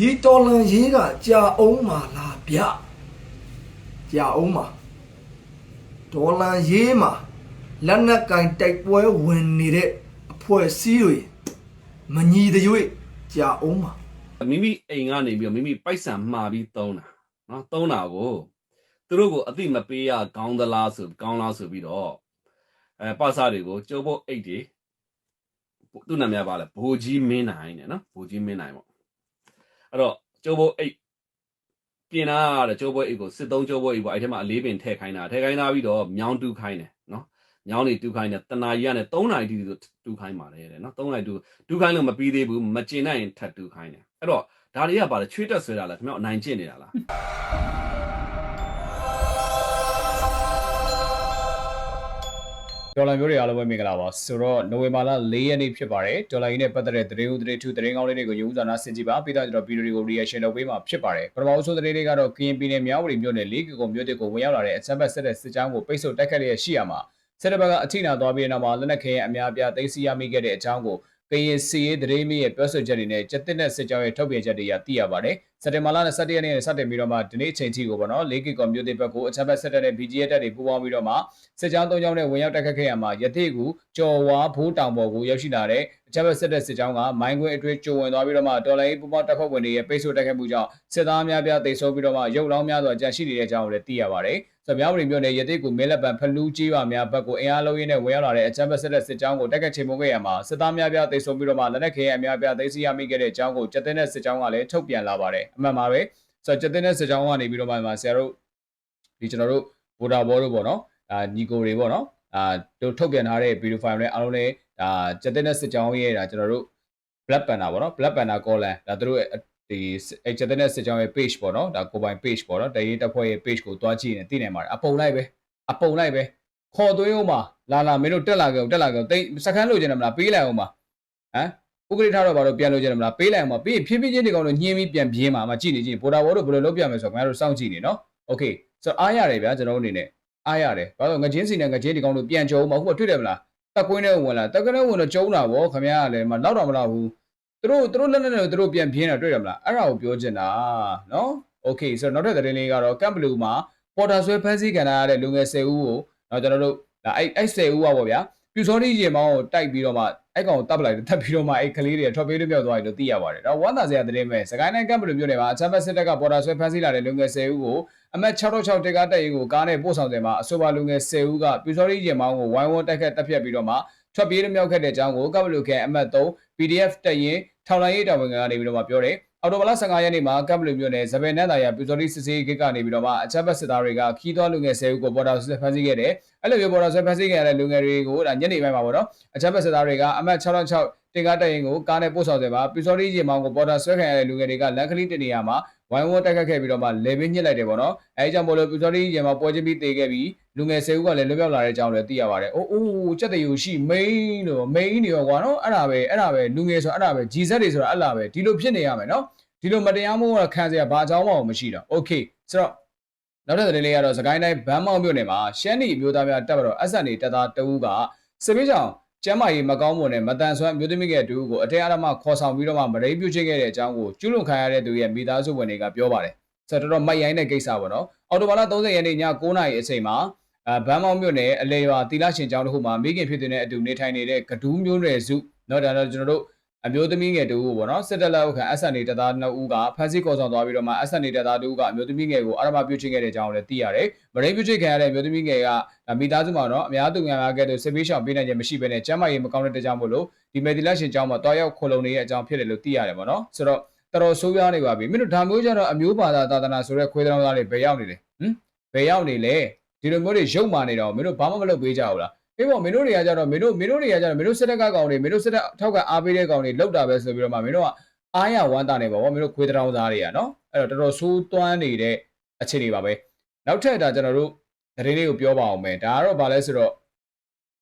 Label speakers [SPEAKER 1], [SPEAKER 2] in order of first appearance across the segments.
[SPEAKER 1] ဒီတော်လန်ရေးကကြာအောင်မှာလားဗျကြာအောင်မှာဒေါ်လန်ရေးမှာလက်နက်ကင်တိုက်ပွဲဝင်နေတဲ့အဖွဲ့အစည်းတွေမညီတဲ့၍ကြာအောင်မှာ
[SPEAKER 2] မိမိအိမ်ကနေပြီးတော့မိမိပိုက်ဆံမှားပြီးသုံးတာနော်သုံးတာကိုသူတို့ကိုအတိမပေးရကောင်းသလားဆိုကောင်းလားဆိုပြီးတော့အဲပါစာတွေကိုကျုပ်ဖို့အိတ်တွေသူ့နာမည်ကပါလဲဘိုးကြီးမင်းနိုင်တဲ့နော်ဘိုးကြီးမင်းနိုင်ပေါ့ အဲ့တော့ကျုပ်ဖို့အိတ်ပြင်လာတဲ့ကျုပ်ဖို့အိတ်ကိုစစ်သုံးကျုပ်ဖို့အိတ်ပေါ့အဲ့ထဲမှာအလေးပင်ထည့်ခိုင်းတာထည့်ခိုင်းတာပြီးတော့မြောင်းတူးခိုင်းတယ်နော်မြောင်းနေတူးခိုင်းတယ်တနာကြီးကနေ3နာရီတိတိတူးခိုင်းပါတယ်တဲ့နော်3နာရီတူးတူးခိုင်းလို့မပြီးသေးဘူးမကျင်နိုင်ရင်ထပ်တူးခိုင်းတယ်အဲ့တော့ဒါတွေကပါလေချွေးတက်ဆွဲတာလားခင်ဗျားအနိုင်ကျင့်နေတာလား
[SPEAKER 3] ဒေါ်လာမျိုးတွေအားလုံးပဲမင်္ဂလာပါဆိုတော့နိုဝင်ဘာလ4ရက်နေ့ဖြစ်ပါတယ်ဒေါ်လာရင်းနဲ့ပတ်သက်တဲ့သတင်းဦးသတင်းထူသတင်းကောင်းလေးတွေကိုယူဇာနာဆင်ကြည့်ပါပြီးတော့ကျွန်တော်ဗီဒီယိုတွေကို reaction လုပ်ပေးမှာဖြစ်ပါတယ်ပထမဆုံးသတင်းလေးကတော့ကရင်ပြည်နယ်မြောက်ဝတီမြို့နယ်လေးကီကုံမြို့တစ်ကိုဝင်ရောက်လာတဲ့အချမ်းဘတ်ဆက်တဲ့စစ်ကြောင်းကိုပိတ်ဆို့တိုက်ခတ်လျက်ရှိရမှာစစ်တပ်ဘက်ကအထိနာသွားပြီးတဲ့နောက်မှာလက်နက်ခဲယံအများအပြားသိမ်းဆည်းရမိခဲ့တဲ့အကြောင်းကိုကရင်စီရေးသတင်းမီရဲ့ပြောဆိုချက်တွေနဲ့စက်တင်တဲ့စစ်ကြောင်းရဲ့ထုတ်ပြန်ချက်တွေကသိရပါတယ် စက်တင်ဘာလ21ရက်နေ့နဲ့စတင်ပြီးတော့မှဒီနေ့အချိန်ထိကိုပေါ့နော်လေးကီကုံမြို့တစ်ဘက်ကိုအချမ်းဘတ်ဆက်တဲ့ BGF တပ်တွေပူးပေါင်းပြီးတော့မှစစ်ကြောင်း၃ကြောင်းနဲ့ဝင်ရောက်တိုက်ခတ်ခဲ့ရမှာရသေးကူကြော်ဝါဘိုးတောင်ပေါ်ကိုရောက်ရှိလာတဲ့အချက်ဘက်ဆက်တဲ့စစ်ကြောင်းကမိုင်းခွင်းအတွင်းကျုံဝင်သွားပြီးတော့မှတော်လိုင်းပူပေါတပ်ဖွဲ့ဝင်တွေရဲ့ပိတ်ဆို့တိုက်ခတ်မှုကြောင့်စစ်သားများပြားတိတ်ဆိုးပြီးတော့မှရုပ်လောင်းများစွာကြာရှိနေတဲ့အကြောင်းကိုလည်းသိရပါတယ်။ဆိုတော့မြောက်ပြည်မြို့နယ်ရသေးကူမဲလက်ပံဖလူးကြီးပါများဘက်ကိုအင်အားလုံးရင်းနဲ့ဝင်ရောက်လာတဲ့အချက်ဘက်ဆက်တဲ့စစ်ကြောင်းကိုတိုက်ခတ်ချိန်မုံခဲ့ရမှာစစ်သားများပြားတိတ်ဆိုးပြီးတော့မှလက်နက်ခဲယံအများပြားသိမ်းဆည်းရမိခဲ့တဲ့အကြောင်းကိုကြက်တဲ့စစ်ကြောင်းကလည်းထုတ်ပြန်လာပါတယ်။အမှန်ပါပဲ။ဆိုတော့ကြက်တဲ့စစ်ကြောင်းကနေပြီးတော့မှဆရာတို့ဒီကျွန်တော်တို့ဗိုလ်ဒါဘောတို့ပေါ့နော်။အာညီကိုတွေပေါ့နော်။အာတို့ထုတ်ပြန်ထားတဲ့ဗီဒီယိုဖိုင်တွေအားလုံးလည်းဒါကြက်တဲ့စစ်ကြောင်းရဲ့ဒါကျွန်တော်တို့ Black Panther ပေါ့နော် Black Panther Colon ဒါတို့ရဲ့ဒီအဲချက်တဲ့စစ်ကြောင်းရဲ့ page ပေါ့နော်ဒါကိုပိုင် page ပေါ့နော်တရေးတပ်ဖွဲ့ရဲ့ page ကိုတွားကြည့်နေသိနိုင်ပါတယ်အပုံလိုက်ပဲအပုံလိုက်ပဲခေါ်သွင်းအောင်ပါလာလာမင်းတို့တက်လာကြအောင်တက်လာကြအောင်တိတ်စကန်းလို့ကျင်တယ်မလားပေးလိုက်အောင်ပါဟမ် ဥက္ကဋ္ဌထားတော့ဘာလို့ပြန်လို့ကျင်တယ်မလားပေးလိုက်အောင်ပါပြီးဖြည်းဖြည်းချင်းဒီကောင်တို့ညှင်းပြီးပြန်ပြေးမှာမကြည့်နေကြည့်ဗိုလ်ဒါဘောတို့ဘယ်လိုလုပ်ပြမယ်ဆိုတော့ခင်ဗျားတို့စောင့်ကြည့်နေနော်โอเคဆိုတော့အားရတယ်ဗျာကျွန်တော်တို့အနေနဲ့အားရတယ်ဘာလို့ငချင်းစီနဲ့ငချင်းဒီကောင်တို့ပြန်ကြုံမှာဟုတ်ပါတွေ့တယ်မလားတက်ကွင်းထဲဝင်လာတက်ကွင်းထဲဝင်တော့ကျုံတာဗောခင်ဗျားကလည်းမလောက်တော့မလောက်ဘူး သူတို့သူတို့လက်လက်နဲ့သူတို့ပြန်ပြင်းတာတွေ့ရမလားအဲ့ဒါကိုပြောချင်တာနော်โอเคဆိုတော့နောက်ထပ်သတင်းလေးကတော့ကမ်ဘလူးမှာပေါ်တာဆွဲဖမ်းဆီးခံရတဲ့လူငယ်10ဦးကိုတော့ကျွန်တော်တို့ဒါအဲ့အဲ့10ဦးပါဗောဗျာ ပြူစောတိရေမောင်းကိုတိုက်ပြီးတော့မှအဲ့ကောင်ကိုတပ်ပလိုက်တယ်တပ်ပြီးတော့မှအဲ့ကလေးတွေထွက်ပေးလို့ပြောက်သွားတယ်လို့သိရပါတယ်တော့ဝမ်းသာစရာသတင်းပဲစကိုင်းတိုင်းကမ်ဘလူးမြို့နယ်မှာအချမ်းဘတ်စစ်တပ်ကပေါ်တာဆွဲဖမ်းဆီးလာတဲ့လူငယ်10ဦးကိုအမတ်666တက်ကားတက်ရင်ကိုကားနဲ့ပို့ဆောင်တယ်မှာအဆိုပါလူငယ်10ဦးကပြူစောတိရေမောင်းကိုဝိုင်းဝန်းတိုက်ခတ်တပ်ဖြတ်ပြီးတော့မှထွက်ပြေးလို့မြောက်ခဲ့တဲ့အကြောင်းကိုကမ်ဘလူးကအမတ်3 PDF တက်ရင်ထောက်လိုင်းရေးတာဝန်ခံကနေပြီးတော့မှပြောတယ် အော်တိုဘလာ15ရက်နေ့မှာကပ်ဘလူမျိုးနယ်ဇပယ်နန်းသာရပြူစော်တီစစ်စေးဂိတ်ကနေပြီးတော့မှအချက်ဘက်စစ်သားတွေကခီးသွွားလူငယ်10ဦးကိုပေါ်တာဆွဲဖမ်းဆီးခဲ့တယ်အဲ့လိုမျိုးပေါ်တာဆွဲဖမ်းဆီးခဲ့ရတဲ့လူငယ်တွေကိုဒါညနေပိုင်းမှာပေါ့နော်အချက်ဘက်စစ်သားတွေကအမတ်666တင်ကားတက်ရင်ကိုကားနဲ့ပို့ဆောင်တယ်ပါပြူစော်တီရေမောင်ကိုပေါ်တာဆွဲခံရတဲ့လူငယ်တွေကလန်ကလေးတနေရာမှာ ဝိုင်းဝန်းတိုက်ခတ်ခဲ့ပြီးတော့မှလေဘေးညှစ်လိုက်တယ်ပေါ့နော်အဲအကြောင်းမို့လို့ပူဇော်ရီရင်မှာပွဲချင်းပြီးတေခဲ့ပြီးလူငယ်၁၀ဦးကလည်းလွတ်မြောက်လာတဲ့အကြောင်းလည်းသိရပါတယ်အိုးအိုးကြက်တယူရှိ main လို့ main နေရောကွာနော်အဲ့ဒါပဲအဲ့ဒါပဲလူငယ်ဆိုအဲ့ဒါပဲ GZ တွေဆိုတာအဲ့ဒါပဲဒီလိုဖြစ်နေရမယ်နော်ဒီလိုမတရားမှုကခံစရာဘာအကြောင်းမှမရှိတော့ okay ဆိုတော့နောက်ထပ်သတင်းလေးကတော့စကိုင်းတိုင်းဗန်းမောင်မြို့နယ်မှာရှမ်းနီအမျိုးသားများတပ်မတော် SNA တပ်သားတအူးကစစ်ပေးကြောင် ကျမ်းမာရေးမကောင်းမွန်တဲ့မတန်ဆွမ်းအမျိုးသမီးငယ်တူကိုအတရားအဓမ္မခေါ်ဆောင်ပြီးတော့မှမရိပ်ပြုတ်ချင်းခဲ့တဲ့အကြောင်းကိုကျူးလွန်ခံရတဲ့သူရဲ့မိသားစုဝင်တွေကပြောပါတယ်ဆိုတော့တော်တော်မိုက်ရိုင်းတဲ့ကိစ္စပေါ့နော်အော်တိုဘာလ30ရက်နေ့ည9:00နာရီအချိန်မှာအဲဗန်းမောက်မြို့နယ်အလေရွာတီလာရှင်ကျောင်းတစ်ခုမှာမိခင်ဖြစ်တဲ့အတူနေထိုင်နေတဲ့ကဒူးမျိုးနွယ်စုเนาะဒါတော့ကျွန်တော်တို့ အမျိုးသမီးငယ်တူကိုပေါ့နော်စစ်တပ်လက်အောက်ခံ SN တပ်သား2ဦးကဖမ်းဆီးခေါ်ဆောင်သွားပြီးတော့မှ SN တပ်သား2ဦးကအမျိုးသမီးငယ်ကိုအာရမပြုတ်ချင်းခဲ့တဲ့အကြောင်းကိုလည်းသိရတယ်။မရိပြုတ်ချင်းခံရတဲ့အမျိုးသမီးငယ်ကမိသားစုမှာတော့အများသူများများကဲ့သို့စစ်ပေးရှောင်ပေးနိုင်ခြင်းမရှိဘဲနဲ့ကျမ်းမာရေးမကောင်းတဲ့ကြောင့်မို့လို့ဒီမေဒီလက်ရှင်ကျောင်းမှာတွားရောက်ခိုလုံနေတဲ့အကြောင်းဖြစ်တယ်လို့သိရတယ်ပေါ့နော်။ဆိုတော့တော်တော်ဆိုးရွားနေပါပြီ။မင်းတို့ဒါမျိုးကြတော့အမျိုးဘာသာသာသနာဆိုတဲ့ခွေးတောင်သားတွေဘယ်ရောက်နေလဲ။ဟမ်ဘယ်ရောက်နေလဲ။ဒီလိုမျိုးတွေရုပ်မာနေတော့မင်းတို့ဘာမှမလုပ်ပေးကြဘူးလား။ အေးပေါ့မင်းတို့တွေကကြတော့မင်းတို့မင်းတို့တွေကကြတော့မင်းတို့စစ်တပ်ကကောင်တွေမင်းတို့စစ်တပ်ထောက်ကအားပေးတဲ့ကောင်တွေလောက်တာပဲဆိုပြီးတော့မှမင်းတို့ကအားရဝမ်းတာနေပါဗောမင်းတို့ခွေးတောင်သားတွေကနော်အဲ့တော့တော်တော်ဆိုးသွမ်းနေတဲ့အခြေအနေပါပဲနောက်ထပ်ဒါကျွန်တော်တို့သတင်းလေးကိုပြောပါအောင်မယ်ဒါကတော့ဗာလဲဆိုတော့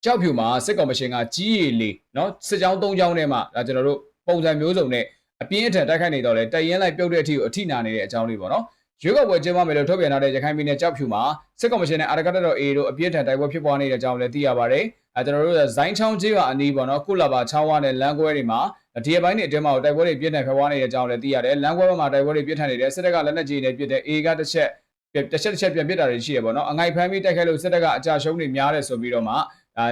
[SPEAKER 3] ကြောက်ဖြူမှာစစ်ကောင်မရှင်ကကြီးရည်လေးနော်စစ်ကြောင်း၃ကြောင်းထဲမှာဒါကျွန်တော်တို့ပုံစံမျိုးစုံနဲ့အပြင်းအထန်တိုက်ခိုက်နေတော့လေတရင်လိုက်ပြုတ်တဲ့အထိကိုအထိနာနေတဲ့အကြောင်းလေးပေါ့နော် ရွေးကောက်ပွဲကျင်းပမယ်လို့ထုတ်ပြန်ထားတဲ့ရခိုင်ပြည်နယ်ကြောက်ဖြူမှာစစ်ကောင်မရှင်နဲ့အာရကတတော် A တို့အပြင်းထန်တိုက်ပွဲဖြစ်ပွားနေတဲ့အကြောင်းလည်းသိရပါတယ်အဲကျွန်တော်တို့ဇိုင်းချောင်းကြီးကအနီးပေါ့နော်ကုလဘာချောင်းဝါနဲ့လမ်းကွဲတွေမှာဒီရက်ပိုင်းတွေအတွင်းမှာတိုက်ပွဲတွေပြင်းထန်ဖြစ်ပွားနေတဲ့အကြောင်းလည်းသိရတယ်လမ်းကွဲဘက်မှာတိုက်ပွဲတွေပြင်းထန်နေတယ်စစ်တပ်ကလက်နက်ကြီးတွေပြစ်တယ်အေကတစ်ချက်တစ်ချက်တစ်ချက်ပြန်ပစ်တာတွေရှိရပေါ့နော်အငိုက်ဖမ်းပြီးတိုက်ခိုက်လို့စစ်တပ်ကအကြရှုံးတွေများတယ်ဆိုပြီးတော့မှဒါ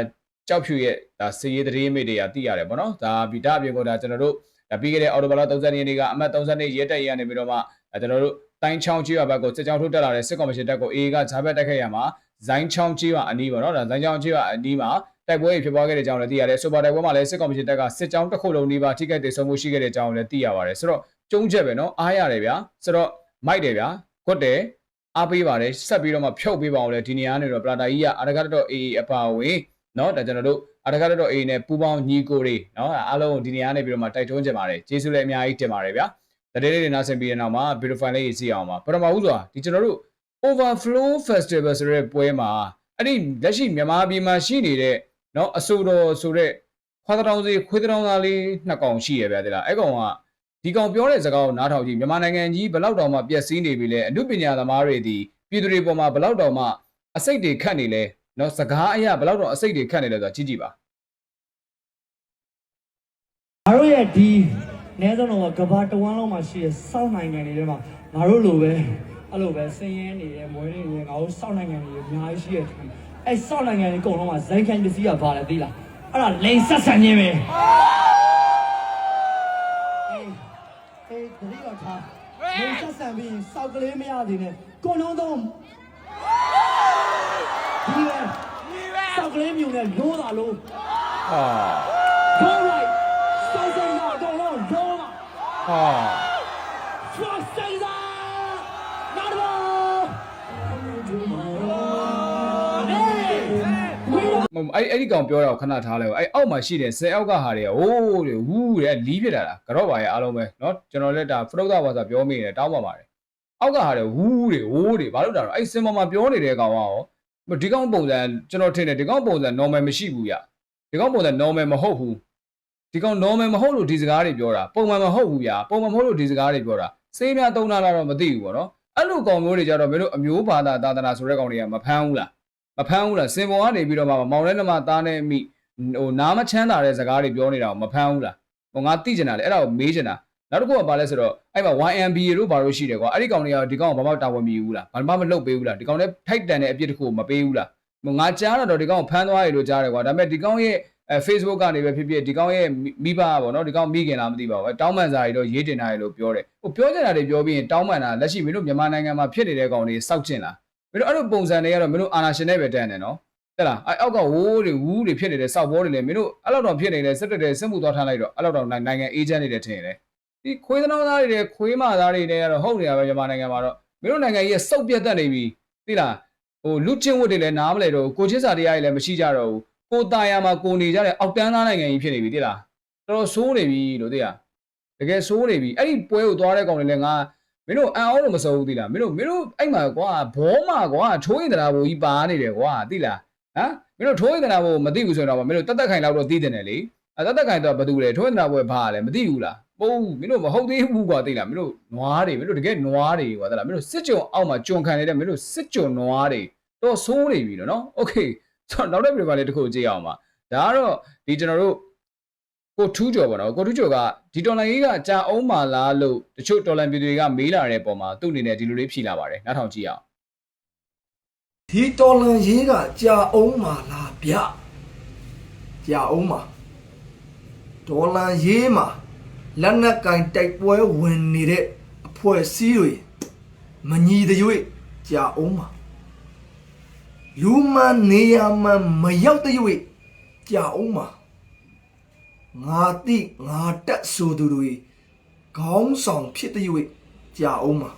[SPEAKER 3] ကြောက်ဖြူရဲ့ဒါစီရေးသတင်းမိတွေကသိရတယ်ပေါ့နော်ဒါဗီဒါအပြင်ကဒါကျွန်တော်တို့ဒါပြီးခဲ့တဲ့အော်တိုဘာလ30ရက်နေ့ကအမှတ်32ရဲတက်ရနေပြီးတော့မှကျွန်တော်တို့ တိုင်းချောင်းကြီးရွာဘက်ကိုစစ်ကြောင်းထုတ်တက်လာတဲ့စစ်ကောင်မရှင်တပ်ကိုအေကဂျာဘက်တိုက်ခိုက်ရမှာဇိုင်းချောင်းကြီးရွာအနီးပေါ့နော်ဒါဇိုင်းချောင်းကြီးရွာအနီးမှာတိုက်ပွဲဖြစ်ပွားခဲ့တဲ့အကြောင်းလည်းသိရတယ်ဆိုပါတိုက်ပွဲမှာလည်းစစ်ကောင်မရှင်တပ်ကစစ်ကြောင်းတစ်ခုလုံးဒီပါထိခိုက်ဒေဆုံးမှုရှိခဲ့တဲ့အကြောင်းလည်းသိရပါတယ်ဆိုတော့ကျုံးချက်ပဲနော်အားရတယ်ဗျာဆိုတော့မိုက်တယ်ဗျာခွတ်တယ်အားပေးပါတယ်ဆက်ပြီးတော့မှဖြုတ်ပေးပါအောင်လေဒီနေရာကနေတော့ပလာတာကြီးကအာရကတော့ AA အပါဝင်เนาะဒါကျွန်တော်တို့အာရကတော့ AA နဲ့ပူပေါင်းညီကိုတွေเนาะအားလုံးဒီနေရာနေပြီးတော့မှတိုက်တွန်းကြပါတယ်ကျေးဇူးလည်းအများကြီးတင်ပါတယ်ဗျာ တရေလေးတွေနားဆင်ပြီးတဲ့နောက်မှာ beautify လေးရေးစီအောင်ပါပထမဦးစွာဒီကျွန်တော်တို့ overflow festival ဆိုတဲ့ပွဲမှာအဲ့ဒီလက်ရှိမြန်မာပြည်မှာရှိနေတဲ့เนาะအဆိုတော်ဆိုတဲ့ခွားတောင်စီခွေးတောင်သားလေးနှစ်ကောင်ရှိရဗျာဒီလားအဲ့ကောင်ကဒီကောင်ပြောတဲ့စကားကိုနားထောင်ကြည့်မြန်မာနိုင်ငံကြီးဘယ်လောက်တောင်မှပျက်စီးနေပြီလဲအမှုပညာသမားတွေဒီပြည်သူတွေပေါ်မှာဘယ်လောက်တောင်မှအစိတ်တွေခတ်နေလဲเนาะစကားအရာဘယ်လောက်တောင်အစိတ်တွေခတ်နေလဲဆိုတာကြည့်ကြည့်ပါ
[SPEAKER 4] ငါတို့ရဲ့ဒီ နဲဆုံးတော့ကဘာတဝမ်းလုံးမှာရှိတဲ့စောက်နိုင်ငံတွေထဲမှာငါတို့လိုပဲအဲ့လိုပဲစင်းရဲနေတယ်မွေးနေတယ်ငါတို့စောက်နိုင်ငံတွေအများကြီးရှိတဲ့ထိုင်အဲ့စောက်နိုင်ငံတွေအကုန်လုံးကဇိုင်းခံပစ္စည်းကဘာလဲသိလားအဲ့ဒါလိန်ဆက်ဆံခြင်းပဲအေးအေးတတိယထားလိန်ဆက်ဆံပြီးရင်စောက်ကလေးမရသေးနဲ့ကိုလုံးတော့ဒီပဲစောက်ကလေးမြုံနဲ့လို့တာလို့
[SPEAKER 3] ဟာ
[SPEAKER 4] Go right.
[SPEAKER 3] တ်အဲ့အဲ့ဒီကောင်ပြောတာကိုခဏထားလိုက်ပါအဲ့အောက်မှာရှိတဲ့ဆယ်အောက်ကဟာတွေကဟိုးတဲ့ဝူးတဲ့လီးပြစ်တာလားကတော့ပါရဲ့အားလုံးပဲเนาะကျွန်တော်လည်းဒါဖရုတ်တာဘာသာပြောမိတယ်တောင်းပါပါတယ်အောက်ကဟာတွေဝူးတွေဝိုးတွေဘာလို့တာတော့အဲ့စင်ပေါ်မှာပြောနေတဲ့ကောင်ကရောဒီကောင်ပုံစံကျွန်တော်ထင်တယ်ဒီကောင်ပုံစံ normal မရှိဘူးဗျဒီကောင်ပုံစံ normal မဟုတ်ဘူး ဒီကောင် normal မဟုတ်လို့ဒီစကားတွေပြောတာပုံမှန်မဟုတ်ဘူးဗျာပုံမှန်မဟုတ်လို့ဒီစကားတွေပြောတာစေးများသုံးတာလားတော့မသိဘူးပေါ့နော်အဲ့လိုကောင်မျိုးတွေကြတော့မင်းတို့အမျိုးဘာသာသာသနာဆိုတဲ့ကောင်တွေကမဖမ်းဘူးလားမဖမ်းဘူးလားစင်ပေါ်ကနေပြီးတော့မှမောင်လဲနမသားနဲ့မိဟိုနားမချမ်းသာတဲ့စကားတွေပြောနေတာကိုမဖမ်းဘူးလားဟိုငါသိကျင်တာလေအဲ့ဒါကိုမေးကျင်တာနောက်တစ်ခုကဘာလဲဆိုတော့အဲ့မှာ YMB တို့ဘာလို့ရှိတယ်ကွာအဲ့ဒီကောင်တွေကဒီကောင်ကဘာမှတာဝန်မယူဘူးလားဘာမှမလုပ်ပေးဘူးလားဒီကောင်လည်းထိုက်တန်တဲ့အပြစ်တစ်ခုကိုမပေးဘူးလားဟိုငါကြားတော့ဒီကောင်ကိုဖမ်းသွားရလို့ကြားတယ်ကွာဒါပေမဲ့ဒီကောင်ရဲ့ အဲ Facebook ကနေပဲဖြစ်ဖြစ်ဒီကောင်ရဲ့မိဘပေါ့နော်ဒီကောင်မိခင်လားမသိပါဘူးတောင်းပန်စာတွေတော့ရေးတင်တာရလို့ပြောတယ်ဟိုပြောကြတာတွေပြောပြီးရင်တောင်းပန်တာလက်ရှိမင်းတို့မြန်မာနိုင်ငံမှာဖြစ်နေတဲ့ကောင်တွေစောက်ကျင်လားမင်းတို့အဲ့လိုပုံစံတွေကတော့မင်းတို့အာနာရှင်နဲ့ပဲတန်းတယ်နော်တဲ့လားအဲ့အောက်ကဝိုးတွေဝူးတွေဖြစ်နေတဲ့စောက်ဘောတွေလည်းမင်းတို့အဲ့လောက်တော့ဖြစ်နေတယ်စစ်တပ်တွေစစ်မှုသွားထားလိုက်တော့အဲ့လောက်တော့နိုင်ငံအေဂျင့်တွေတည်းထင်တယ်ဒီခွေးသနောသားတွေတွေခွေးမသားတွေတွေကတော့ဟုတ်နေတာပဲမြန်မာနိုင်ငံမှာတော့မင်းတို့နိုင်ငံကြီးကစုပ်ပြတ်တက်နေပြီသိလားဟိုလူချင်းဝတ်တွေလည်းနားမလဲတော့ကိုချင်းစာတရားတွေလည်းမရှိကြတော့ဘူး ကိုตายာမှာကိုနေကြတဲ့အောက်တန်းသားနိုင်ငံကြီးဖြစ်နေပြီသိလားတော်တော်ဆိုးနေပြီလို့သိလားတကယ်ဆိုးနေပြီအဲ့ဒီပွဲကိုသွားတဲ့ကောင်တွေလည်းငါ မင်းတို့အံ့အောင်လို့မစိုးဘူးသိလားမင်းတို့မင်းတို့အဲ့မှာကွာဘောမှာကွာထိုးရင်တရာဘူကြီးပါနေတယ်ကွာသိလားဟမ်မင်းတို့ထိုးရင်တရာဘူမသိဘူးဆိုရင်တော့မင်းတို့တက်တက်ခိုင်လောက်တော့သိတယ်နဲ့လေအတက်တက်ခိုင်တော့ဘာတူလဲထိုးရင်တရာဘူဘာလဲမသိဘူးလားပိုးမင်းတို့မဟုတ်သေးဘူးကွာသိလားမင်းတို့နွားတွေမင်းတို့တကယ်နွားတွေကွာသိလားမင်းတို့စစ်ကြုံအောက်မှာကြုံခံနေတဲ့မင်းတို့စစ်ကြုံနွားတွေတော့ဆိုးနေပြီနော်โอเค ဆိုတော့နောက်တဲ့ပြည်ပါလေးတစ်ခုကြည့်အောင်ပါဒါကတော့ဒီကျွန်တော်တို့ကိုထူးကျော်ပေါ့နော်ကိုထူးကျော်ကဒီတော်လန်ကြီးကကြာအောင်မာလားလို့တချို့တော်လန်ပြည်သူတွေကမေးလာတဲ့ပုံမှာသူ့အနေနဲ့ဒီလိုလေးဖြေလာပါတယ်နားထောင်ကြည့်အောင်
[SPEAKER 1] ဒီတော်လန်ရေးကကြာအောင်မာလားဗျကြာအောင်မာဒေါ်လန်ရေးမှာလက်နက်ကင်တိုက်ပွဲဝင်နေတဲ့အဖွဲ့အစည်းတွေမညီတဲ့၍ကြာအောင်မာ လူမန်နေရမန်မရောက်တဲ့၍ကြာအောင်မာငါတိငါတက်ဆိုသူတွေခေါင်းဆောင်ဖြစ်တဲ့၍ကြာအောင်မာ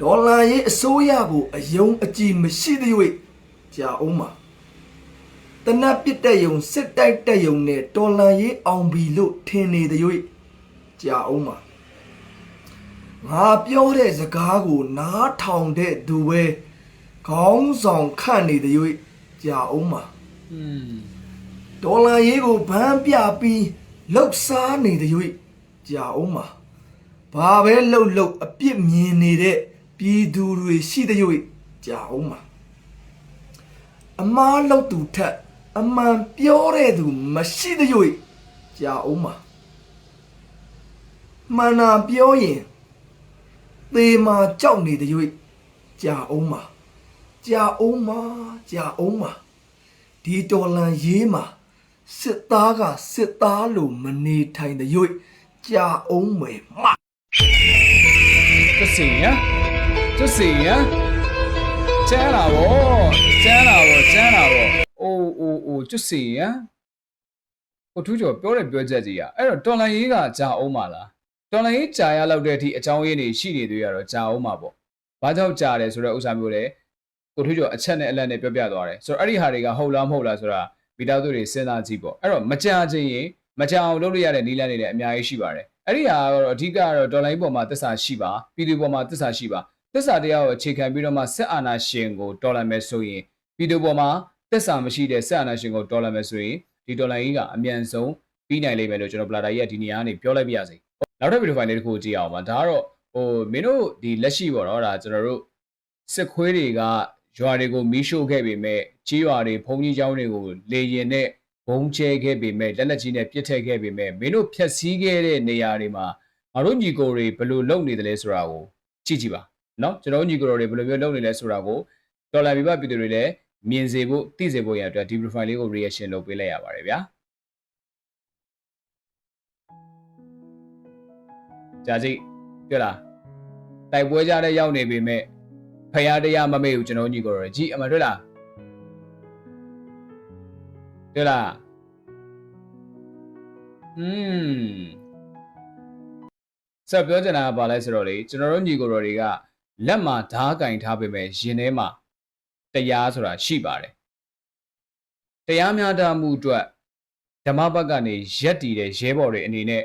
[SPEAKER 1] ဒေါ်လာရေးအစိုးရကိုအယုံအကြည်မရှိသေး၍ကြာအောင်ပါတနတ်ပစ်တဲ့ယုံစစ်တိုက်တဲ့ယုံနဲ့ဒေါ်လာရေးအောင်ပြီလို့ထင်နေသေး၍ကြာအောင်ပါငါပြောတဲ့စကားကိုနားထောင်တဲ့သူပဲ ခေါင်းဆောင်ခန့်နေသေး၍ကြာအောင်ပါ
[SPEAKER 3] อืม
[SPEAKER 1] ဒေါ်လာရေးကိုဗန်းပြပြီးလှုပ်ရှားနေသေး၍ကြာအောင်ပါဘာပဲလှုပ်လှုပ်အပြစ်မြင်နေတဲ့ပြည်သူတွေရှိတဲ့၍ကြာအောင်ပါအမားလှုပ်သူထက်အမှန်ပြောတဲ့သူမရှိတဲ့၍ကြာအောင်ပါမှန်တာပြောရင်သေမာကြောက်နေတဲ့၍ကြာအောင်မှာ ကြာအောင်မကြာအောင်မဒီတော်လန်ရေးမှာစစ်သားကစစ်သားလို့မနေထိုင်တဲ့ရွေ့ကြာအောင်မယ်မ
[SPEAKER 3] တစင်ရတစင်ရကျန်းလာဗောကျန်းလာဗောကျန်းလာဗောအိုးအိုးအိုးတစင်ရကိုထူးကျော်ပြောတဲ့ပြောချက်ကြီးอ่ะအဲ့တော့တော်လန်ရေးကကြာအောင်မလားတော်လန်ရေးကြာရလောက်တဲ့အထိအကြောင်းရင်းတွေရှိနေသေးရတော့ကြာအောင်မပေါ့ဘာကြောင့်ကြာတယ်ဆိုတော့ဥစ္စာမျိုးလည်း ကိုထူးကျော်အချက်နဲ့အလက်နဲ့ပြောပြသွားတယ်ဆိုတော့အဲ့ဒီဟာတွေကဟုတ်လားမဟုတ်လားဆိုတာမိသားစုတွေစဉ်းစားကြည့်ပေါ့အဲ့တော့မကြာချင်းရင်မကြာအောင်လုပ်လို့ရတဲ့နည်းလမ်းတွေလည်းအများကြီးရှိပါတယ်အဲ့ဒီဟာကတော့အဓိကကတော့တော်လိုင်းပေါ်မှာသစ္စာရှိပါပြည်သူပေါ်မှာသစ္စာရှိပါသစ္စာတရားကိုအခြေခံပြီးတော့မှဆက်အာဏာရှင်ကိုတော်လှန်မယ်ဆိုရင်ပြည်သူပေါ်မှာသစ္စာမရှိတဲ့ဆက်အာဏာရှင်ကိုတော်လှန်မယ်ဆိုရင်ဒီတော်လှန်ရေးကအမြန်ဆုံးပြီးနိုင်လိမ့်မယ်လို့ကျွန်တော်ပလာတာကြီးကဒီနေရာကနေပြောလိုက်ပြရစီနောက်ထပ်ဗီဒီယိုဖိုင်လေးတစ်ခုကိုကြည့်အောင်ပါဒါကတော့ဟိုမင်းတို့ဒီလက်ရှိပေါ့နော်ဒါကျွန်တော်တို့စစ်ခွေးတွေက ရွာတွေကိုမီးရှို့ခဲ့ပေမဲ့ကြီးရွာတွေဘုံကြီးကျောင်းတွေကိုလေရင်နဲ့ဘုံကျဲခဲ့ပေမဲ့လက်လက်ကြီးနဲ့ပြစ်ထည့်ခဲ့ပေမဲ့မင်းတို့ဖျက်ဆီးခဲ့တဲ့နေရာတွေမှာငါတို့ညီကိုတွေဘယ်လိုလုပ်နေတယ်လဲဆိုတာကိုကြည့်ကြည့်ပါနော်ကျွန်တော်ညီကိုတွေဘယ်လိုမျိုးလုပ်နေလဲဆိုတာကိုတော်လာပြပပြည်သူတွေလည်းမြင်စေဖို့သိစေဖို့ရတဲ့ဒီ profile လေးကို reaction လုပ်ပေးလိုက်ရပါတယ်ဗျာကြာကြည့်ပြောလားတိုက်ပွဲကြတဲ့ရောက်နေပေမဲ့ ဖရာတရားမမေ့ဘူးကျွန်တော်ညီကိုတွေကြည့်အမှန်တွေ့လားတွေ့လားอืมဆက်ပြောချင်တာကဘာလဲဆိုတော့လေကျွန်တော်တို့ညီကိုတော်တွေကလက်မှာဓားကင်ထားပေမဲ့ရင်ထဲမှာတရားဆိုတာရှိပါတယ်တရားများတာမှုအတွက်ဓမ္မဘက်ကနေရက်တည်တဲ့ရဲဘော်တွေအနေနဲ့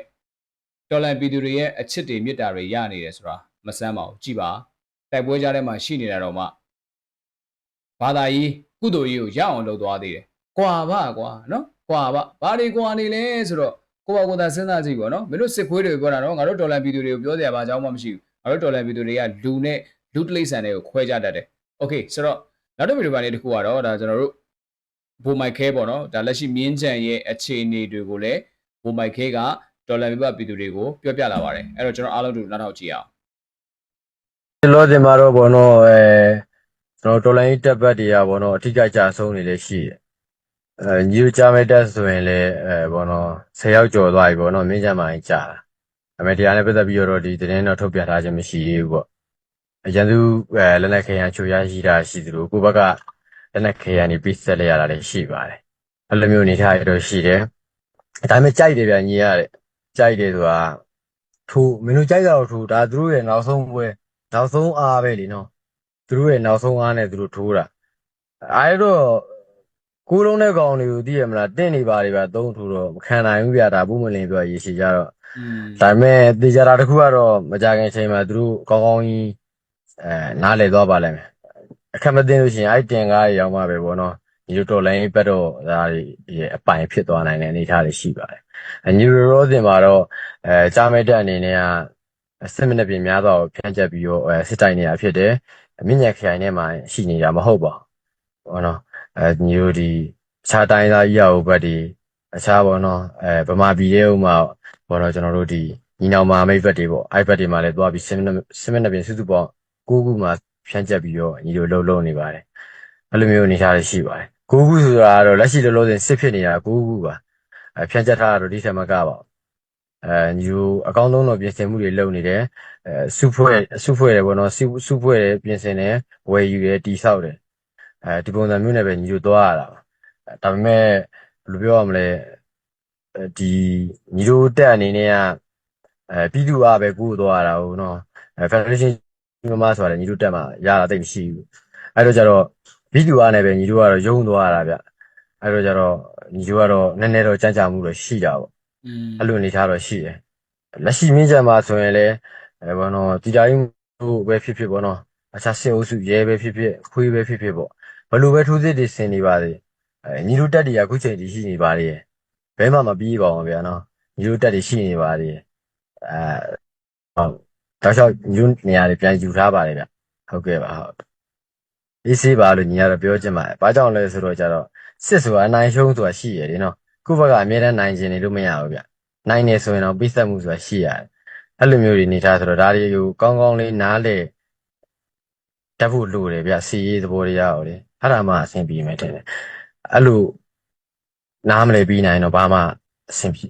[SPEAKER 3] တော်လန်ပြည်သူတွေရဲ့အချစ်တွေမေတ္တာတွေရနေတယ်ဆိုတာမဆမ်းပါဘူးကြည်ပါ တိုက်ပွဲကြားထဲမှာရှိနေတာတော့မှဘာသာရေးကုသိုလ်ရေးကိုရအောင်လုပ်သွားသေးတယ်။ကွာပါကွာနော်။ကွာပါဘာတွေကွာနေလဲဆိုတော့ကိုပါကိုသာစဉ်းစားကြည့်ပေါ့နော်။မင်းတို့စစ်ခွေးတွေပြောတာနော်။ငါတို့တော်လန်ဗီဒီယိုတွေကိုပြောစရာဘာကြောင်းမှမရှိဘူး။ငါတို့တော်လန်ဗီဒီယိုတွေကလူနဲ့လူတလိဆန်တွေကိုခွဲခြားတတ်တယ်။ Okay ဆိုတော့နောက်တစ်ဗီဒီယိုပိုင်းလေးတစ်ခုကတော့ဒါကျွန်တော်တို့ဘိုမိုက်ခဲပေါ့နော်။ဒါလက်ရှိမြင်းချန်ရဲ့အခြေအနေတွေကိုလည်းဘိုမိုက်ခဲကတော်လန်ဗီဒီယိုဗီဒီယိုတွေကိုပြောပြလာပါတယ်။အဲ့တော့ကျွန်တော်အားလုံးတို့နောက်ထောက်ကြည့်အောင်။
[SPEAKER 5] ဒီလိုတင်မှာတော့ဘောနော်အဲကျွန်တော်တော်လိုင်းတက်ဘတ်တွေကဘောနော်အထိကကြဆုံးနေလေရှိတယ်အဲညူချမဲ့တက်ဆိုရင်လည်းအဲဘောနော်10ယောက်ကျော်သွားပြီဘောနော်မင်းကြမှာကြီးကြာတာအမေတရားနဲ့ပတ်သက်ပြီးတော့ဒီတင်းတော့ထုတ်ပြထားခြင်းမရှိသေးဘူးပေါ့အရန်သူအဲလက်လက်ခရန်ချိုရရှိတာရှိသလိုကိုဘက်ကလက်လက်ခရန်နေပြီးဆက်လိုက်ရတာလည်းရှိပါတယ်အဲ့လိုမျိုးအနေထားရတော့ရှိတယ်ဒါပေမဲ့ကြိုက်တယ်ဗျညီရတယ်ကြိုက်တယ်ဆိုတာထိုးမင်းတို့ကြိုက်တာတော့ထိုးဒါသူတို့ရဲ့နောက်ဆုံးပွဲ နောက်ဆုံးအားပဲလीနော်သူတို့ရဲ့နောက်ဆုံးအားနဲ့သူတို့ထိုးတာအဲတော့ကိုလုံးတဲ့ကောင်တွေကိုသိရမလားတင့်နေပါတွေပါသုံးထိုးတော့မခံနိုင်ဘူးဗျာဒါဘူးမလင်ပြောရေရှိကြတော့
[SPEAKER 3] อืม
[SPEAKER 5] ဒါပေမဲ့တေချာတာတစ်ခုကတော့မကြခင်အချိန်မှာသူတို့ကောင်းကောင်းကြီးအဲနားလည်သွားပါလိမ့်မယ်အခက်မသိလို့ရှိရင်အဲ့တင်ကားတွေရောက်မှပဲပေါ့နော်ညီတို့တော်လိုင်းပတ်တော့ဒါတွေရဲ့အပိုင်ဖြစ်သွားနိုင်တဲ့အနေအထားတွေရှိပါတယ်အညီတို့ရောတင်မှာတော့အဲကြားမဲ့တက်အနေနဲ့က စစ်မနက်ပြင်များတော့ဖြန့်ချက်ပြီးတော့အဲစစ်တိုင်နေတာဖြစ်တယ်။မြင့်ညက်ခိုင်ထဲမှာရှိနေတာမဟုတ်ပါဘူး။ဘောနော်အဲညီတို့ဒီအခြားတိုင်းသားကြီးရဟုတ်ဘက်ဒီအခြားဘောနော်အဲဗမာပြည်ရဲ့ဥမာဘောနော်ကျွန်တော်တို့ဒီညီနောင်မာမိတ်ဘက်တွေပေါ့အဲ့ဘက်တွေမှာလည်းသွားပြီးစစ်မနက်စစ်မနက်ပြင်စုစုပေါင်း၉ခုမှာဖြန့်ချက်ပြီးတော့ညီတို့လှုပ်လှုပ်နေပါတယ်။အဲ့လိုမျိုးအနေထားတွေရှိပါတယ်။၉ခုဆိုတာကတော့လက်ရှိလောလောဆယ်စစ်ဖြစ်နေတာ၉ခုပါ။အဲဖြန့်ချက်ထားတာတော့ဒီထက်မကပါဘူး။ အဲညီတို့အကောင်းဆုံးတော့ပြင်ဆင်မှုတွေလုပ်နေတယ်။အဲစုဖွဲ့စုဖွဲ့တယ်ပေါ့နော်စုစုဖွဲ့တယ်ပြင်ဆင်တယ်ဝယ်ယူတယ်တိဆောက်တယ်အဲဒီပုံစံမျိုးနဲ့ပဲညီတို့သွားရတာပါအဲဒါပေမဲ့ဘယ်လိုပြောရမလဲအဲဒီညီတို့တက်အနေနဲ့ကအဲပြည်သူအားပဲကိုယ်သွားရတာဟုတ်နော်အဲ federation မမဆိုတာညီတို့တက်မှာရတာတိတ်မရှိဘူးအဲတော့ကျတော့ပြည်သူအားနဲ့ပဲညီတို့ကတော့ယုံသွားရတာဗျအဲတော့ကျတော့ညီတို့ကတော့နည်းနည်းတော့ကြမ်းကြမှုတော့ရှိတာပေါ့
[SPEAKER 3] อืม
[SPEAKER 5] အဲ့လိုအနေထားတော့ရှိတယ်လက်ရှိမြင့်ကြမှာဆိုရင်လည်းအဲဘောနော်တီတာကြီးတို့ပဲဖြစ်ဖြစ်ဘောနော်အခြားစင်အုပ်စုရဲပဲဖြစ်ဖြစ်ခွေးပဲဖြစ်ဖြစ်ပေါ့ဘလို့ပဲထိုးစစ်တွေဆင်နေပါသေးအဲညီတို့တက်တွေကအခုချိန်ထိရှိနေပါသေးတယ်ဘဲမှမပြီးပါအောင်ဗျာနော်ညီတို့တက်တွေရှိနေပါသေးတယ်အဲဟုတ်တောက်လျှောက်ညီတို့နေရာတွေပြန်ယူထားပါတယ်ဗျဟုတ်ကဲ့ပါဟုတ်အေးဆေးပါလို့ညီကတော့ပြောချင်ပါတယ်ဘာကြောင့်လဲဆိုတော့ကြတော့စစ်ဆိုတာအနိုင်ရှုံးဆိုတာရှိရတယ်နော် ခုဘက်ကအမြဲတမ်းနိုင်ကျင်နေလို့မရဘူးဗျနိုင်နေဆိုရင်တော့ပိသက်မှုဆိုတာရှိရတယ်အဲ့လိုမျိုးတွေနေထားဆိုတော့ဒါတွေကိုကောင်းကောင်းလေးနားလေတတ်ဖို့လိုတယ်ဗျစီရေးသဘောတရားဟောလေအဲ့ဒါမှအဆင်ပြေမယ်တဲ့အဲ့လိုနားမလဲပြီးနိုင်တော့ဘာမှအဆင်ပြေ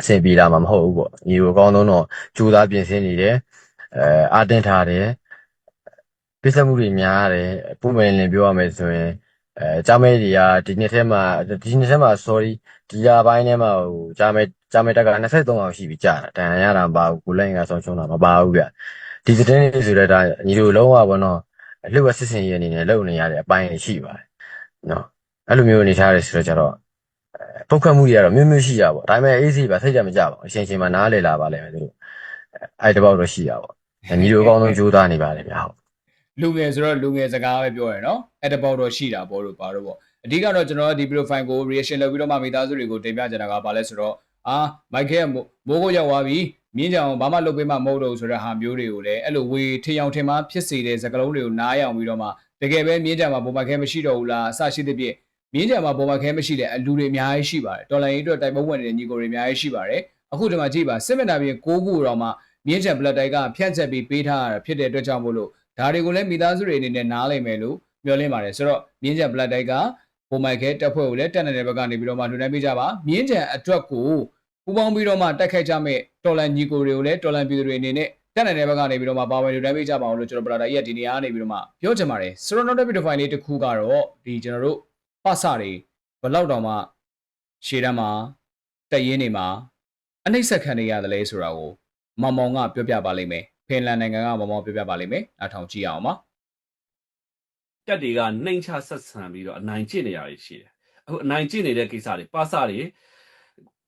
[SPEAKER 5] အဆင်ပြေလာမှာမဟုတ်ဘူးပေါ့ညီကိုအကောင်းဆုံးတော့ကြိုးစားပြင်ဆင်နေတယ်အဲအာတင်ထားတယ်ပြဿမှုတွေများတယ်ပုံမှန်လင်ပြောရမယ်ဆိုရင် အဲကြားမဲတွေကဒီနှစ်ထဲမှာဒီနှစ်ထဲမှာ sorry ဒီလပိုင်းထဲမှာဟိုကြားမဲကြားမဲတက်က23အောင်ရှိပြီကြာတာတန်ရတာမပါဘူးကိုလိုင်းကဆုံးရှုံးတာမပါဘူးဗျဒီသတင်းတွေဆိုတော့ဒါညီတို့လုံးဝဘောနော်လှုပ်ဝက်စစ်စင်ရေးအနေနဲ့လုပ်နေရတဲ့အပိုင်းတွေရှိပါတယ်နော်အဲ့လိုမျိုးအနေထားရဆိုတော့ကျတော့အဲပုတ်ခတ်မှုတွေကတော့မျိုးမျိုးရှိရပါဘောဒါပေမဲ့အေးစီပါစိတ်ကြမကြပါဘူးအရှင်ရှင်မှာနားလေလာပါလိမ့်မယ်သူတို့အဲအဲ့တပေါက်တော့ရှိရပါဘောညီတို့အကောင်းဆုံးကြိုးစားနေပါတယ်ဗျဟုတ်
[SPEAKER 3] လူငယ်ဆိုတော့လူငယ်စကားပဲပြောရနော်အဲ့တပေါက်တော့ရှိတာပေါ့လို့ပါတော့ပေါ့အဓိကတော့ကျွန်တော်ဒီ profile ကို reaction လုပ်ပြီးတော့မှမိသားစုတွေကိုတင်ပြကြတာကဘာလဲဆိုတော့အာမိုက်ကဲမိုးကိုရောက်သွားပြီမြင်းကြအောင်ဘာမှလုပ်ပေးမှမဟုတ်တော့ဘူးဆိုတဲ့ဟာမျိုးတွေကိုလည်းအဲ့လိုဝေထင်အောင်ထင်မှာဖြစ်စေတဲ့စကားလုံးတွေကိုနားရအောင်ပြီးတော့မှတကယ်ပဲမြင်းကြမှာပုံမှန်ခဲမရှိတော့ဘူးလားအစရှိသဖြင့်မြင်းကြမှာပုံမှန်ခဲမရှိတဲ့အလူတွေအများကြီးရှိပါတယ်တော်လိုင်းရေးအတွက်တိုက်ပွဲဝင်နေတဲ့ညီကိုတွေအများကြီးရှိပါတယ်အခုဒီမှာကြည့်ပါစစ်မျက်နှာပြင်6ခုတော့မှမြင်းကြ blood တိုက်ကဖြန့်ချက်ပြီးပေးထားရတာဖြစ်တဲ့အတွက်ကြောင့်မို့လို့ ဒါတွေကိုလည်းမိသားစုတွေအနေနဲ့နားလည်မယ်လို့မျှော်လင့်ပါတယ်ဆိုတော့မြင်းကြံ black တိုက်ကပုံမိုက်ခဲတက်ဖွဲ့ကိုလည်းတက်နေတဲ့ဘက်ကနေပြီးတော့မှလှူဒန်းပေးကြပါမြင်းကြံအတွက်ကိုပူပေါင်းပြီးတော့မှတက်ခိုက်ကြမဲ့တော်လန်ညီကိုတွေကိုလည်းတော်လန်ပြည်သူတွေအနေနဲ့တက်နေတဲ့ဘက်ကနေပြီးတော့မှပါဝင်လှူဒန်းပေးကြပါအောင်လို့ကျွန်တော် brother ရဲ့ဒီနေရာကနေပြီးတော့မှပြောချင်ပါတယ်ဆိုတော့ not a bit file လေးတစ်ခုကတော့ဒီကျွန်တော်တို့ပတ်စတွေဘယ်လောက်တောင်မှရှေ့တန်းမှာတက်ရင်းနေမှာအနှိမ့်ဆက်ခံနေရတယ်လဲဆိုတာကိုမောင်မောင်ကပြောပြပါလိမ့်မယ်ဖ င်လန်နိုင်ငံကမောမောပြောပြပါလိမ့်မယ်။နောက်ထောင်ကြည့်အောင်ပါ။
[SPEAKER 2] တက်တွေကနှိမ်ချဆက်ဆံပြီးတော့အနိုင်ကျင့်နေရတွေရှိတယ်။အခုအနိုင်ကျင့်နေတဲ့ကိစ္စတွေပါစတွေ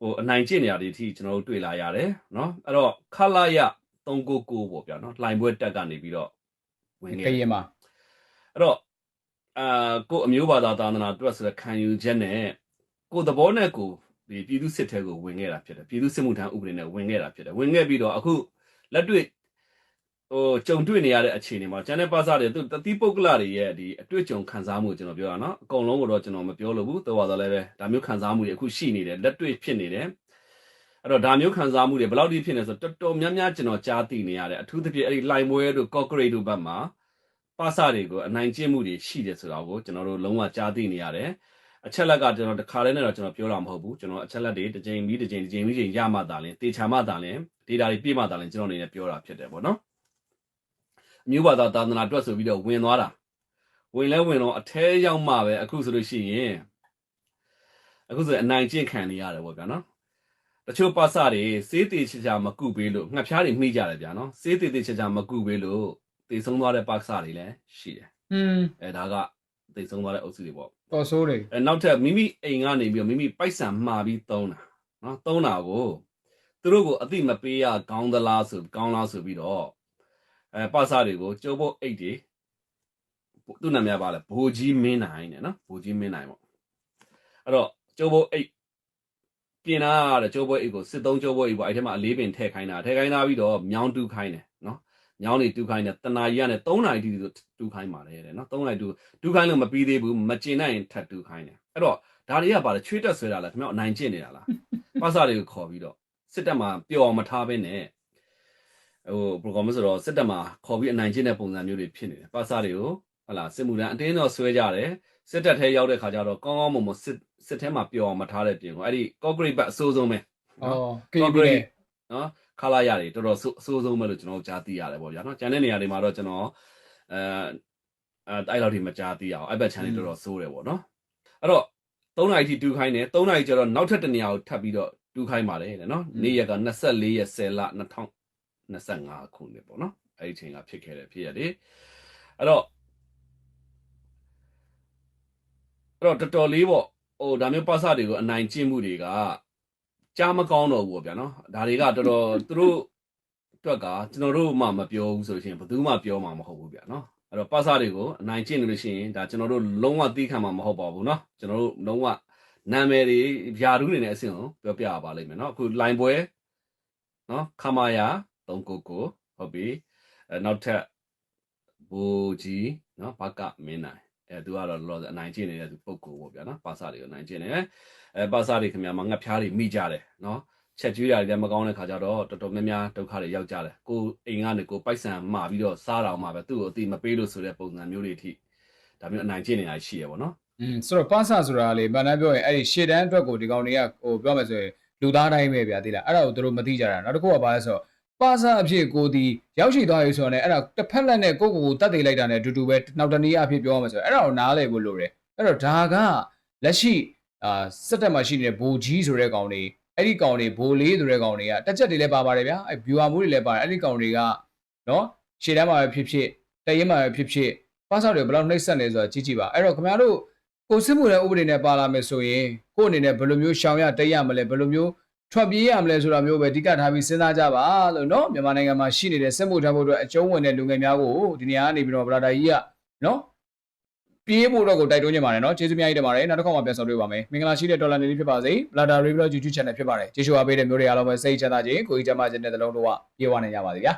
[SPEAKER 2] ဟိုအနိုင်ကျင့်နေရတွေအထိကျွန်တော်တို့တွေ့လာရတယ်နော်။အဲ့တော့ခလာရ399ပေါ့ဗျာနော်။လိုင်ပွဲတက်ကနေပြီးတော့ဝင်နေ။က
[SPEAKER 3] ရင်မှာ
[SPEAKER 2] အဲ့တော့အာကိုအမျိုးဘာသာသာသနာအတွက်ဆိုတဲ့ခံယူချက်နဲ့ကိုသဘောနဲ့ကိုဒီပြည်သူစစ်ထဲကိုဝင်ခဲ့တာဖြစ်တယ်ပြည်သူစစ်မှုထမ်းဥပဒေနဲ့ဝင်ခဲ့တာဖြစ်တယ်ဝင်ခဲ့ပြီးတော့အခုလက်တွေ့ ဟိုကြုံတွေ့နေရတဲ့အခြေအနေမှာကျန်တဲ့ပါစာတွေသူတတိပုဂ္ဂလတွေရဲ့ဒီအတွေ့အကြုံခံစားမှုကိုကျွန်တော်ပြောတာနော်အကုန်လုံးကိုတော့ကျွန်တော်မပြောလို့ဘူးတော့ပါတော့လည်းပဲဒါမျိုးခံစားမှုတွေအခုရှိနေတယ်လက်တွေ့ဖြစ်နေတယ်အဲ့တော့ဒါမျိုးခံစားမှုတွေဘယ်လောက်ထိဖြစ်နေဆိုတော့တော်တော်များများကျွန်တော်ကြားသိနေရတယ်အထူးသဖြင့်အဲ့ဒီလိုင်ပွဲတို့ကော့ကရိတ်တို့ဘက်မှာပါစတွေကိုအနိုင်ကျင့်မှုတွေရှိတယ်ဆိုတာကိုကျွန်တော်တို့လုံးဝကြားသိနေရတယ်အချက်လက်ကကျွန်တော်တခါတည်းနဲ့တော့ကျွန်တော်ပြောတာမဟုတ်ဘူးကျွန်တော်အချက်လက်တွေတစ်ချိန်ပြီးတစ်ချိန်တစ်ချိန်ပြီးတစ်ချိန်ရမှသာလင်တေချာမှသာလင် data တွေပြည့်မှသာလင်ကျွန်တော်အနေနဲ့ပြောတာဖြစ်တယ်ပေါ့နော်အ မျိုးဘာသာသာသနာအတွက်ဆိုပြီးတော့ဝင်သွားတာဝင်လဲဝင်တော့အထဲရောက်မှပဲအခုဆိုလို့ရှိရင်အခုဆိုရင်အနိုင်ကျင့်ခံနေရတယ်ပေါ့ဗျာနော်တချို့ပါစတွေစေးတေချာချာမကုပေးလို့ငှက်ဖျားတွေမှီကြတယ်ဗျာနော်စေးတေတေချာချာမကုပေးလို့တေဆုံးသွားတဲ့ပါစတွေလည်းရှိတယ်
[SPEAKER 3] ဟွန်း
[SPEAKER 2] အဲဒါကသိဆုံးသွားတဲ့အုပ်စုတွေပေါ့
[SPEAKER 3] တော်ဆိုးတွေ
[SPEAKER 2] အဲနောက်ထပ်မိမိအိမ်ကနေပြီးတော့မိမိပိုက်ဆံမှားပြီးသုံးတာနော်သုံးတာကိုသူတို့ကိုအတိမပေးရကောင်းသလားဆိုကောင်းလားဆိုပြီးတော့ အဲပါစာတွေကိုကျုပ်ဖို့အိတ်တွေသူ့နာမည်ကပါလဲဘိုးကြီးမင်းနိုင်တဲ့နော်ဘိုးကြီးမင်းနိုင်ပေါ့အဲ့တော့ကျုပ်ဖို့အိတ်ပြင်လာတဲ့ကျုပ်ဖို့အိတ်ကိုစစ်သုံးကျုပ်ဖို့အိတ်ပေါ့အဲ့ထဲမှာအလေးပင်ထည့်ခိုင်းတာထည့်ခိုင်းတာပြီးတော့မြောင်းတူးခိုင်းတယ်နော်မြောင်းနေတူးခိုင်းတယ်တနာကြီးကနေ3နာရီတိတိတူးခိုင်းပါတယ်တဲ့နော်3နာရီတူးတူးခိုင်းလို့မပြီးသေးဘူးမကျင်နိုင်ရင်ထပ်တူးခိုင်းတယ်အဲ့တော့ဒါတွေကပါလေချွေးတက်ဆွဲတာလားခင်ဗျားအနိုင်ကျင့်နေတာလားပါစာတွေကိုခေါ်ပြီးတော့စစ်တပ်မှာပျော်အောင်မထားဘဲနဲ့ ဟို program ဆိုတော့စစ်တပ်မှာခေါ်ပြီးအနိုင်ကျင့်တဲ့ပုံစံမျိုးတွေဖြစ်နေတယ်ပါစာတွေကိုဟလာစစ်မှုထမ်းအတင်းတော့ဆွဲကြတယ်စစ်တပ်ထဲရောက်တဲ့ခါကျတော့ကောင်းကောင်းမွန်မွန်စစ်စစ်ထဲမှာပျော်အောင်မထားတဲ့ပြင်ကိုအဲ့ဒီ concrete ဘက်အစိုးဆုံးပဲ
[SPEAKER 3] အော်
[SPEAKER 2] ကေ
[SPEAKER 3] ကေ
[SPEAKER 2] ဘီ
[SPEAKER 3] ဘီ
[SPEAKER 2] လေ
[SPEAKER 3] လေ
[SPEAKER 2] နော်ခလာရတယ်တော်တော်ဆိုးအဆိုးဆုံးပဲလို့ကျွန်တော်ကြားသိရတယ်ပေါ့ဗျာနော်ကျန်တဲ့နေရာတွေမှာတော့ကျွန်တော်အဲအဲအဲ့လောက်ထိမကြားသိအောင်အဲ့ဘက် channel တော်တော်ဆိုးတယ်ပေါ့နော်အဲ့တော့3နာရီထိတူးခိုင်းတယ်3နာရီကျတော့နောက်ထပ်တစ်နေရာကိုထပ်ပြီးတော့တူးခိုင်းပါတယ်တဲ့နော်နေ့ရက်က24ရက်10လ 2025ခုနှစ်ပေါ့နော်အဲ့ဒီချိန်ကဖြစ်ခဲ့တယ်ဖြစ်ရတယ်အဲ့တော့အဲ့တော့တော်တော်လေးပေါ့ဟိုဒါမျိုးပါစတွေကိုအနိုင်ကျင့်မှုတွေကကြားမကောင်းတော့ဘူးပေါ့ဗျာနော်ဒါတွေကတော်တော်သူတို့အတွက်ကကျွန်တော်တို့မှမပြောဘူးဆိုလို့ရှိရင်ဘယ်သူမှပြောမှာမဟုတ်ဘူးဗျာနော်အဲ့တော့ပါစတွေကိုအနိုင်ကျင့်နေလို့ရှိရင်ဒါကျွန်တော်တို့လုံးဝသိခံမှာမဟုတ်ပါဘူးเนาะကျွန်တော်တို့လုံးဝနာမည်တွေຢာဒူးနေတဲ့အဆင့်ကိုပြောပြရပါလိမ့်မယ်เนาะအခု line ပွဲเนาะခမာယာ 399ဟုတ်ပြီအဲနောက်ထပ်ဘူကြီးနော်ဘကမင်းနိုင်အဲသူကတော့လောအနိုင်ကျင့်နေတဲ့သူပုံကိုပေါ့ဗျာနော်ပါစာတွေကိုနိုင်ကျင့်နေအဲပါစာတွေခင်ဗျာမငတ်ဖျားတွေမိကြတယ်နော်ချက်ကျွေးတာတွေလည်းမကောင်းတဲ့ခါကျတော့တော်တော်များများဒုက္ခတွေရောက်ကြတယ်ကိုအိမ်ကနေကိုပိုက်ဆံမှာပြီးတော့စားတာအောင်မှာပဲသူ့ကိုအတိမပေးလို့ဆိုတဲ့ပုံစံမျိုးတွေအထိဒါမျိုးအနိုင်ကျင့်နေတာရှိရပေါ့နော်
[SPEAKER 3] อืมဆိုတော့ပါစာဆိုတာလေဘာသာပြောရင်အဲ့ဒီရှေ့တန်းအတွက်ကိုဒီကောင်တွေကဟိုပြောမယ်ဆိုရင်လူသားတိုင်းပဲဗျာသိလားအဲ့ဒါကိုသူတို့မသိကြတာနောက်တစ်ခုကဘာလဲဆိုတော့ ပါဆာအဖြစ်ကိုဒီရောက်ရှိသွားပြီဆိုတော့ねအဲ့ဒါတစ်ဖက်လက်နဲ့ကိုယ့်ကိုယ်ကိုတတ်သိလိုက်တာနဲ့အတူတူပဲနောက်တနည်းအဖြစ်ပြောရမယ်ဆိုတော့အဲ့ဒါကိုနားလည်ဖို့လိုတယ်အဲ့တော့ဒါကလက်ရှိအာစက်တက်မှာရှိနေတဲ့ဘူကြီးဆိုတဲ့ကောင်တွေအဲ့ဒီကောင်တွေဘိုလေးဆိုတဲ့ကောင်တွေကတက်ချက်တွေလည်းပါပါတယ်ဗျာအဲ့ viewer မှုတွေလည်းပါတယ်အဲ့ဒီကောင်တွေကနော်ရှေ့တန်းမှာပဲဖြစ်ဖြစ်တရင်မှာပဲဖြစ်ဖြစ်ပါဆောက်တွေဘယ်လောက်နှိမ့်ဆက်နေဆိုတော့ကြည့်ကြည့်ပါအဲ့တော့ခင်ဗျားတို့ကိုစစ်မှုတဲ့ဥပဒေနဲ့ပါလာမယ်ဆိုရင်ကို့အနေနဲ့ဘယ်လိုမျိုးရှောင်ရတိတ်ရမလဲဘယ်လိုမျိုး ထွက်ပြေးရမလဲဆိုတာမျိုးပဲအဓိကထားပြီးစဉ်းစားကြပါလို့နော်မြန်မာနိုင်ငံမှာရှိနေတဲ့စစ်မှုထမ်းဖို့အတွက်အကျုံးဝင်တဲ့လူငယ်များကိုဒီနေရာကနေပြီးတော့ဗလာဒါကြီးကနော်ပြေးဖို့တော့ကိုတိုက်တွန်းနေပါတယ်နော်ကျေးဇူးများကြီးတင်ပါတယ်နောက်တစ်ခေါက်မှပြန်ဆောင်တွေ့ပါမယ်မင်္ဂလာရှိတဲ့ဒေါ်လာနေလေးဖြစ်ပါစေဗလာဒါ review YouTube channel ဖြစ်ပါတယ်ကျေးဇူးအားပေးတဲ့မျိုးတွေအားလုံးပဲစိတ်ချမ်းသာခြင်းကိုကြီးကျမ်းမာခြင်းနဲ့တလုံးတို့ကပြေဝနေကြပါစေဗျာ